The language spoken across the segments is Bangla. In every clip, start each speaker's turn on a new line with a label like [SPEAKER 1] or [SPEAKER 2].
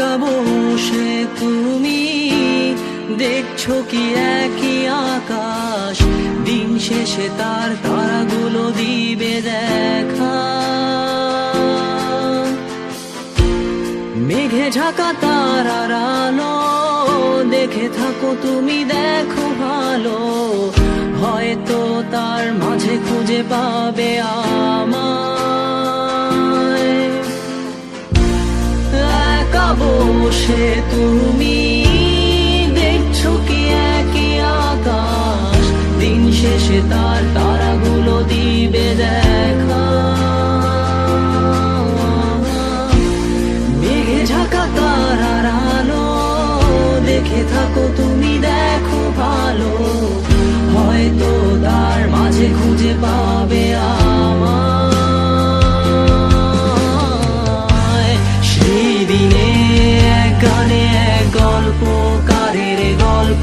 [SPEAKER 1] বসে তুমি? দেখছ কি একই আকাশ? দিন শেষে তার তারাগুলো দিবে দেখা। মেঘে তারার আলো, দেখে থাকো তুমি, দেখো ভালো। হয়তো তার মাঝে খুঁজে পাবে আমায় বসে তুমি দেখছ কি একই আকাশ? দিন শেষে তার তারাগুলো দিবে দেখা।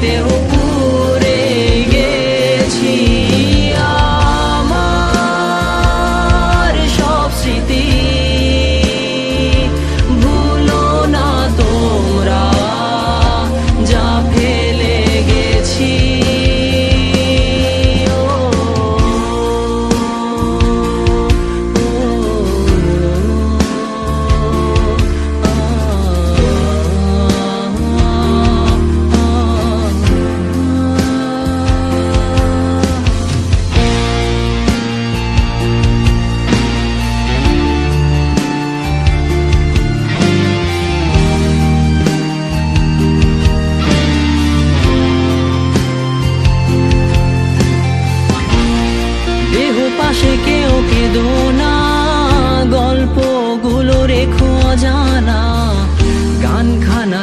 [SPEAKER 1] এমনিতেও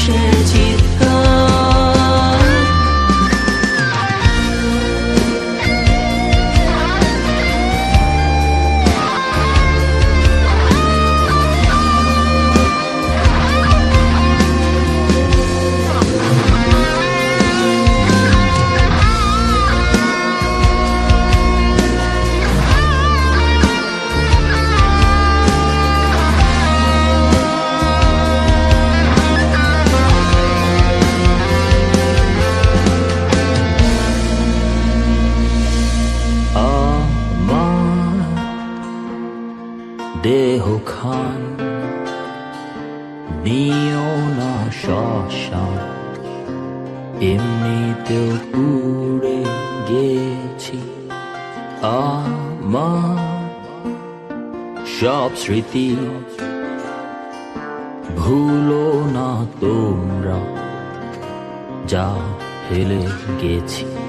[SPEAKER 1] মানুষের শ্মশান এমনিতেও পুড়ে গেছি। আমা সব স্মৃতি ভুলো না তোমরা যা ফেলে গেছি।